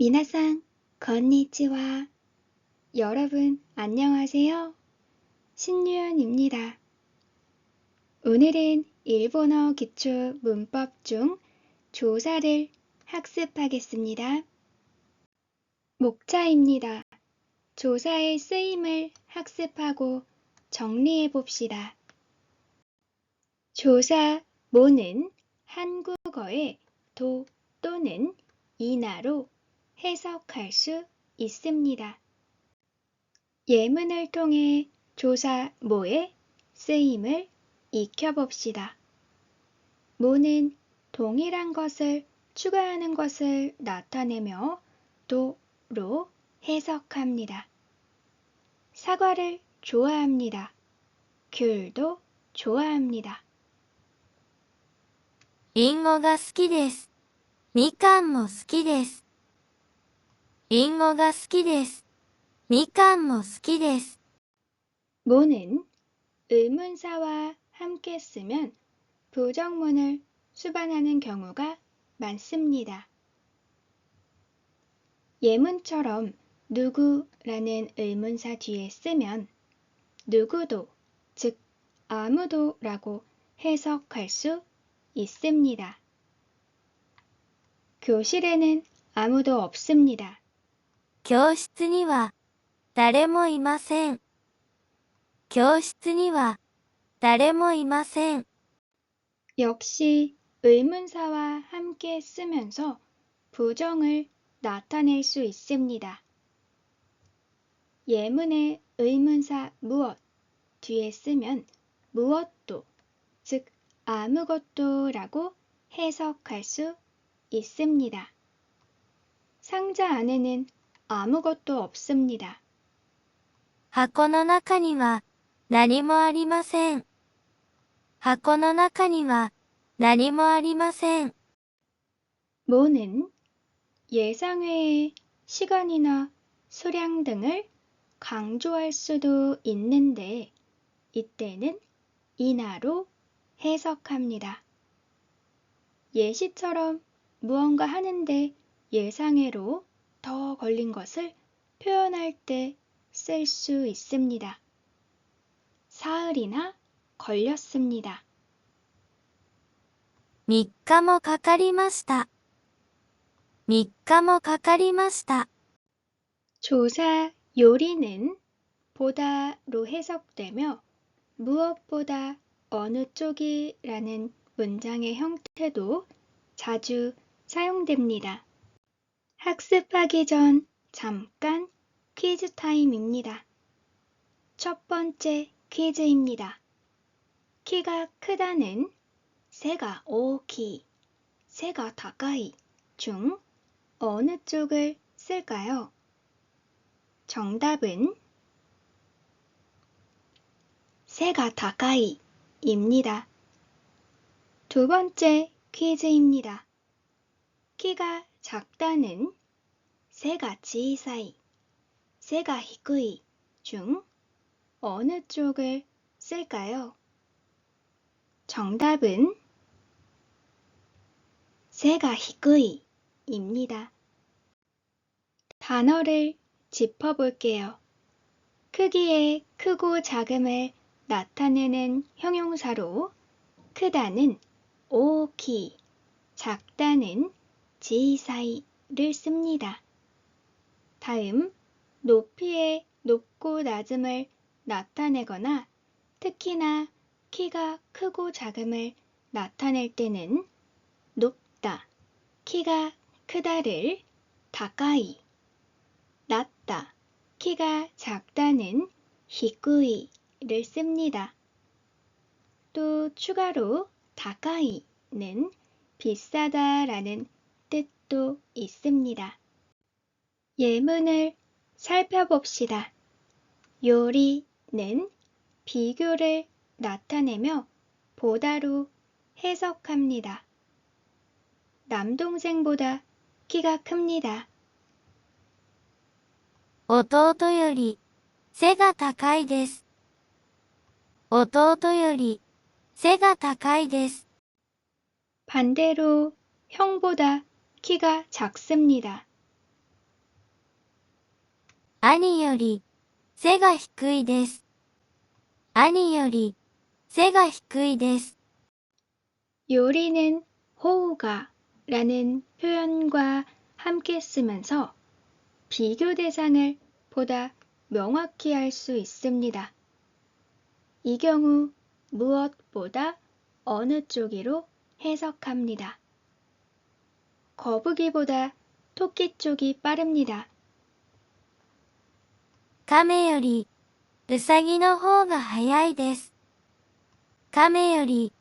미나상, 건니치와. 여러분, 안녕하세요. 신유연입니다. 오늘은 일본어 기초 문법 중 조사를 학습하겠습니다. 목차입니다. 조사의 쓰임을 학습하고 정리해 봅시다. 조사 모는 한국어의 도 또는 이나로 해석할 수 있습니다. 예문을 통해 조사 모의 쓰임을 익혀봅시다. 모는 동일한 것을 추가하는 것을 나타내며 도로 해석합니다. 사과를 좋아합니다. 귤도 좋아합니다. リンゴが好きです。みかんも好きです。 リンゴが好きです。みかんも好きです。 모는 의문사와 함께 쓰면 부정문을 수반하는 경우가 많습니다. 예문처럼 누구라는 의문사 뒤에 쓰면 누구도, 즉 아무도라고 해석할 수 있습니다. 교실에는 아무도 없습니다. 教室には誰もいません。教室には誰もいません。 역시 의문사와 함께 쓰면서 부정을 나타낼 수 있습니다. 예문의 의문사 무엇 뒤에 쓰면 무엇도, 즉 아무것도라고 해석할 수 있습니다. 상자 안에는 아무것도 없습니다. 箱の中には何もありません。箱の中には何もありません。 모는 예상외의 시간이나 수량 등을 강조할 수도 있는데 이때는 이나로 해석합니다. 예시처럼 무언가 하는데 예상외로 더 걸린 것을 표현할 때 쓸 수 있습니다. 사흘이나 걸렸습니다. 3日もかかりました。3日もかかりました。 조사 요리는 보다로 해석되며 무엇보다 어느 쪽이라는 문장의 형태도 자주 사용됩니다. 학습하기 전 잠깐 퀴즈 타임입니다. 첫 번째 퀴즈입니다. 키가 크다는 새가 오키, 새가 다가이 중 어느 쪽을 쓸까요? 정답은 새가 다가이입니다. 두 번째 퀴즈입니다. 키가 작다는 새가 지사이, 새가 히쿠이 중 어느 쪽을 쓸까요? 정답은 새가 히쿠이입니다. 단어를 짚어볼게요. 크기의 크고 작음을 나타내는 형용사로 크다는 오키, 작다는 지사이를 씁니다. 다음 높이의 높고 낮음을 나타내거나 특히나 키가 크고 작음을 나타낼 때는 높다, 키가 크다를 다가이, 낮다, 키가 작다는 히쿠이를 씁니다. 또 추가로 다가이는 비싸다라는 뜻도 있습니다. 예문을 살펴봅시다. 요리는 비교를 나타내며 보다로 해석합니다. 남동생보다 키가 큽니다. 弟より背が高いです。弟より背が高いです。 반대로 형보다 키가 작습니다. 兄より背が低いです。兄より背が低いです。 요리는 호우가 라는 표현과 함께 쓰면서 비교 대상을 보다 명확히 할 수 있습니다. 이 경우 무엇보다 어느 쪽이로 해석합니다. 거북이보다 토끼 쪽이 빠릅니다. 亀よりうさぎの方が早いです。亀より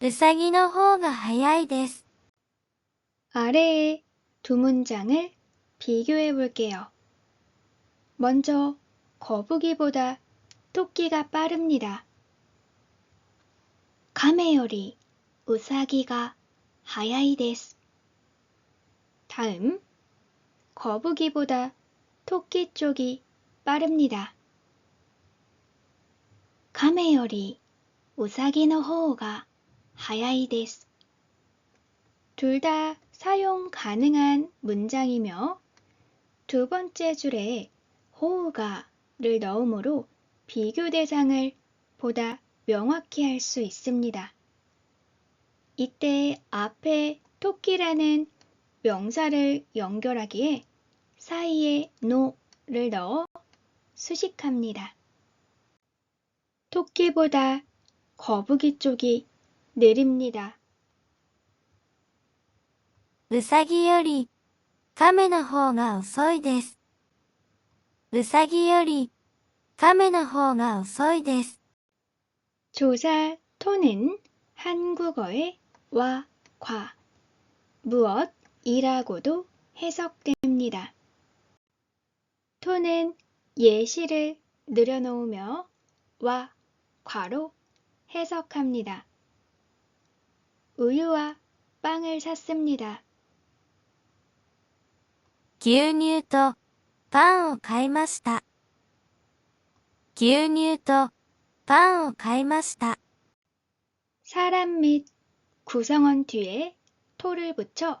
うさぎの方が早いです。 아래의 두 문장을 비교해 볼게요. 먼저 거북이보다 토끼가 빠릅니다. 亀よりうさぎが早いです. 다음 거북이보다 토끼 쪽이 빠릅니다. 亀よりうさぎの方が早いです. 둘 다 사용 가능한 문장이며 두 번째 줄에 호우가를 넣으므로 비교 대상을 보다 명확히 할 수 있습니다. 이때 앞에 토끼라는 명사를 연결하기에 사이에 노를 넣어 수식합니다. 토끼보다 거북이 쪽이 느립니다. うさぎより亀の方が遅いです。うさぎより亀の方が遅いです。 조사 토는 한국어의 와, 과, 무엇 이라고도 해석됩니다. 토는 예시를 늘여놓으며 와, 과로 해석합니다. 우유와 빵을 샀습니다. 牛乳とパンを買いました。牛乳とパンを買いました。 사람 및 구성원 뒤에 토를 붙여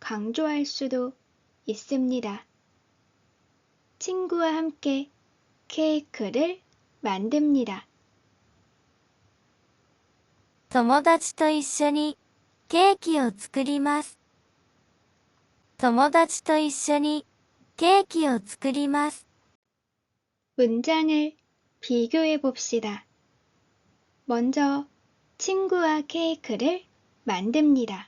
강조할 수도 있습니다. 친구와 함께 케이크를 만듭니다. 友達と一緒にケーキを作ります。友達と一緒にケーキを作ります。 문장을 비교해 봅시다. 먼저 친구와 케이크를 만듭니다.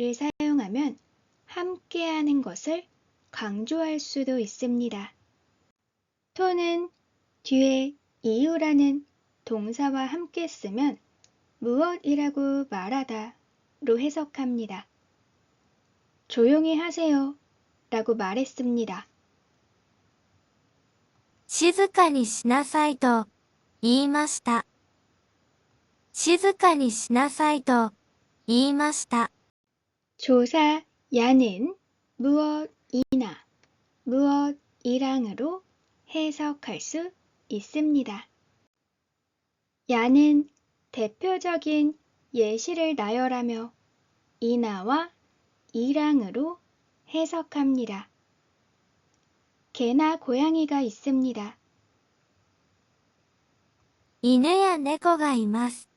를 사용하면 함께하는 것을 강조할 수도 있습니다. 토는 뒤에 이유라는 동사와 함께 쓰면 무엇이라고 말하다로 해석합니다. 조용히 하세요 라고 말했습니다. 静かにしなさいと言いました。静かにしなさいと言いました。 조사 야는 무엇이나 무엇이랑으로 해석할 수 있습니다. 야는 대표적인 예시를 나열하며 이나와 이랑으로 해석합니다. 개나 고양이가 있습니다. 犬や猫がいます。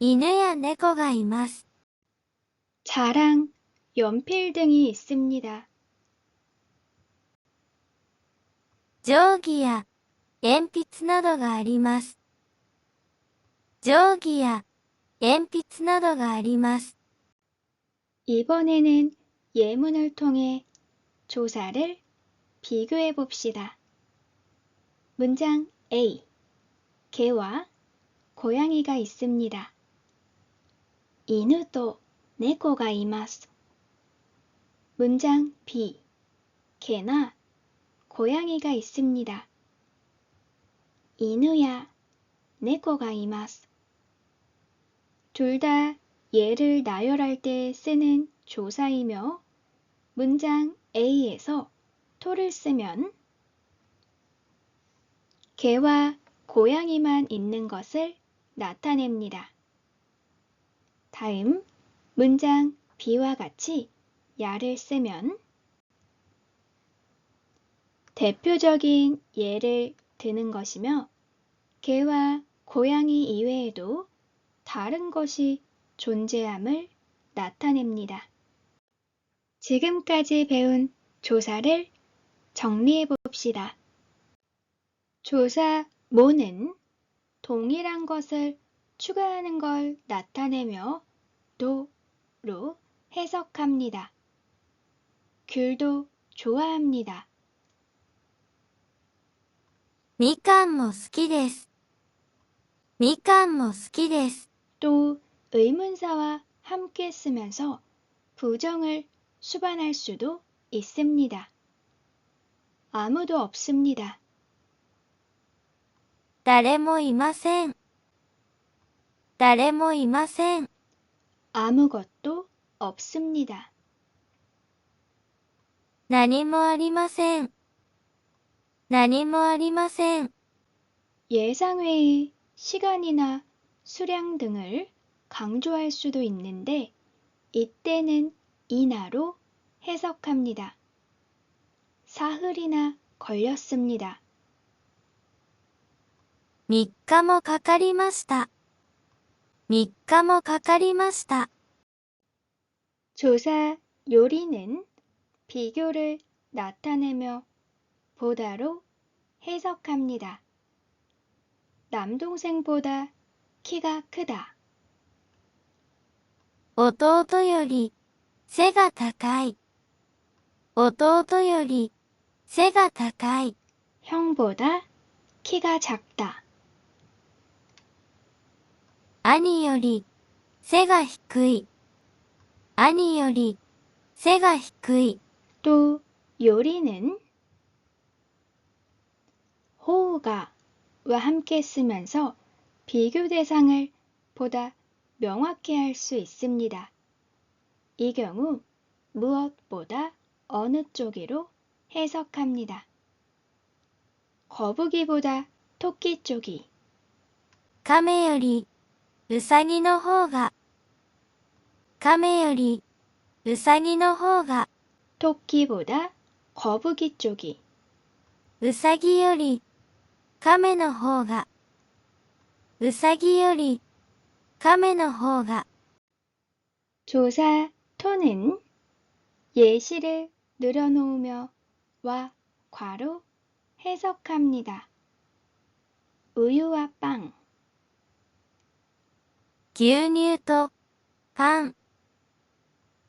犬や猫がいます。 자랑, 연필 등이 있습니다. 定規や鉛筆などがあります。定規や鉛筆などがあります。 이번에는 예문을 통해 조사를 비교해 봅시다. 문장 A. 개와 고양이가 있습니다. 이누도 이마스. 문장 B. 개나 고양이가 있습니다. 이누야 네코가 이마스. 둘 다 예를 나열할 때 쓰는 조사이며 문장 A에서 토를 쓰면 개와 고양이만 있는 것을 나타냅니다. 다음 문장 B와 같이 야를 쓰면 대표적인 예를 드는 것이며 개와 고양이 이외에도 다른 것이 존재함을 나타냅니다. 지금까지 배운 조사를 정리해 봅시다. 조사 모는 동일한 것을 추가하는 걸 나타내며 도 로 해석합니다. 귤도 좋아합니다. みかんも好きです。みかんも好きです。 또 의문사와 함께 쓰면서 부정을 수반할 수도 있습니다. 아무도 없습니다. 誰もいません。誰もいません。 아무것도 없습니다. 何もありません。何もありません。 예상외의 시간이나 수량 등을 강조할 수도 있는데 이때는 이나로 해석합니다. 사흘이나 걸렸습니다. 3日もかかりました。 3日もかかりました。 조사 요리는 비교를 나타내며 보다로 해석합니다. 남동생보다 키가 크다. 弟より背が高い。弟より背が高い。 형보다 키가 작다. 兄より背が低い。兄より背が低い。 또 요리는 호우가와 함께 쓰면서 비교 대상을 보다 명확히 할 수 있습니다. 이 경우 무엇보다 어느 쪽이로 해석합니다. 거북이보다 토끼 쪽이 亀より うさぎの方が。亀よりうさぎの方が。 토끼보다 거북이 쪽이 うさぎより亀の方が。うさぎより亀の方が。 조사 토는 예시를 늘어놓으며 와 과로 해석합니다. 우유와 빵, 牛乳とパン。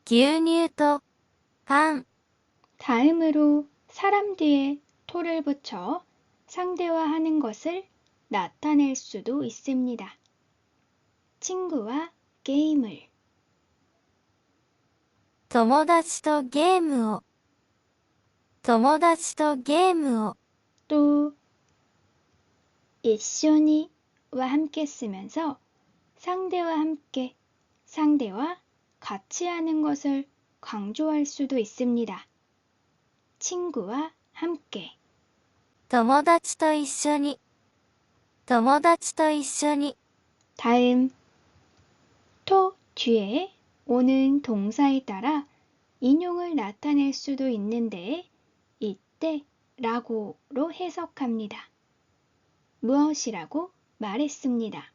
牛乳とパン。 다음으로 사람 뒤에 토를 붙여 상대화하는 것을 나타낼 수도 있습니다. 친구와 게임을 友達とゲームを。友達とゲームを。 또 이쇼니와 함께 쓰면서 상대와 함께, 상대와 같이 하는 것을 강조할 수도 있습니다. 친구와 함께 友達と一緒に。友達と一緒に。 다음 토 뒤에 오는 동사에 따라 인용을 나타낼 수도 있는데 이때 라고로 해석합니다. 무엇이라고 말했습니다.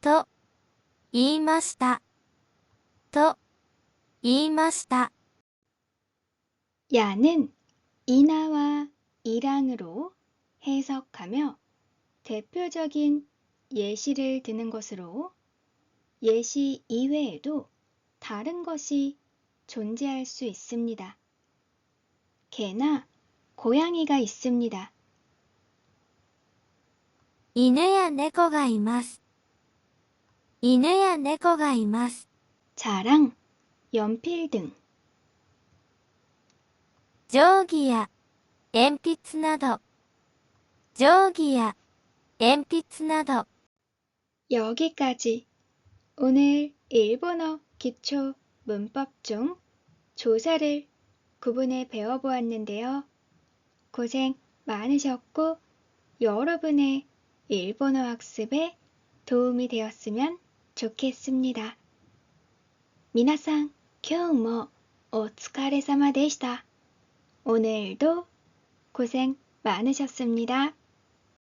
と言いました。と言いました。 야는 이나와 1항으로 해석하며 대표적인 예시를 드는 것으로 예시 이외에도 다른 것이 존재할 수 있습니다. 개나 고양이가 있습니다. 犬や猫がいます。 犬や猫がいます。 자랑, 연필 등 定規や鉛筆など。定規や鉛筆など。 여기까지 오늘 일본어 기초 문법 중 조사를 구분해 배워보았는데요. 고생 많으셨고 여러분의 일본어 학습에 도움이 되었으면 좋겠습니다. 皆さん、今日もお疲れ様でした. 오늘도 고생 많으셨습니다.